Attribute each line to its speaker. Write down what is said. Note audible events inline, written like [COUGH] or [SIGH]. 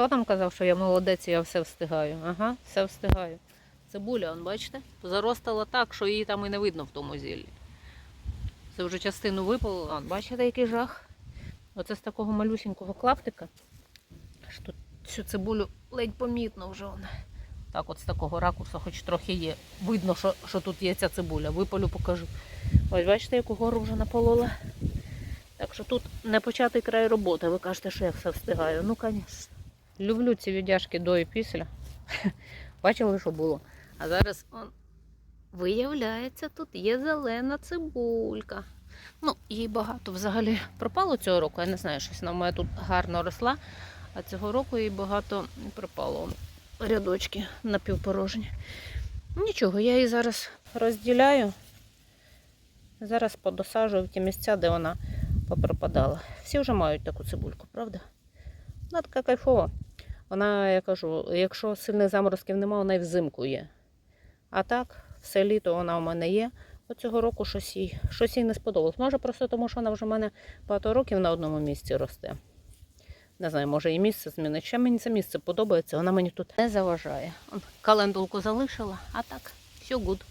Speaker 1: Хто там казав, що я молодець, я все встигаю? Ага, все встигаю. Цибуля, он, бачите, заростала так, що її там і не видно в тому зіллі. Це вже частину випало. А, бачите, який жах? Оце з такого малюсінького клаптика. Що тут цю цибулю ледь помітно вже вона. Так, от з такого ракурсу, хоч трохи є. Видно, що, що тут є ця цибуля. Випалю покажу. Ось бачите, яку гору вже наполола. Так що тут не початий край роботи. Ви кажете, що я все встигаю. Ну, звісно. Люблю ці віддяжки до і після. [LAUGHS] Бачили, що було. А зараз он, виявляється, тут є зелена цибулька. Ну, їй багато взагалі пропало цього року. Я не знаю, щось вона в тут гарно росла, а цього року їй багато пропало. Рядочки напівпорожні. Нічого, я її зараз розділяю. Зараз подосаджую в ті місця, де вона попропадала. Всі вже мають таку цибульку, правда? Вона така кайфова. Вона, я кажу, якщо сильних заморозків немає, вона і взимку є. А так, все літо вона у мене є. От цього року щось їй, щось їй не сподобалось. Може, просто тому, що вона вже в мене багато років на одному місці росте. Не знаю, може і місце змінить. Ще мені це місце подобається, вона мені тут не заважає. Календулку залишила, а так, все гуд.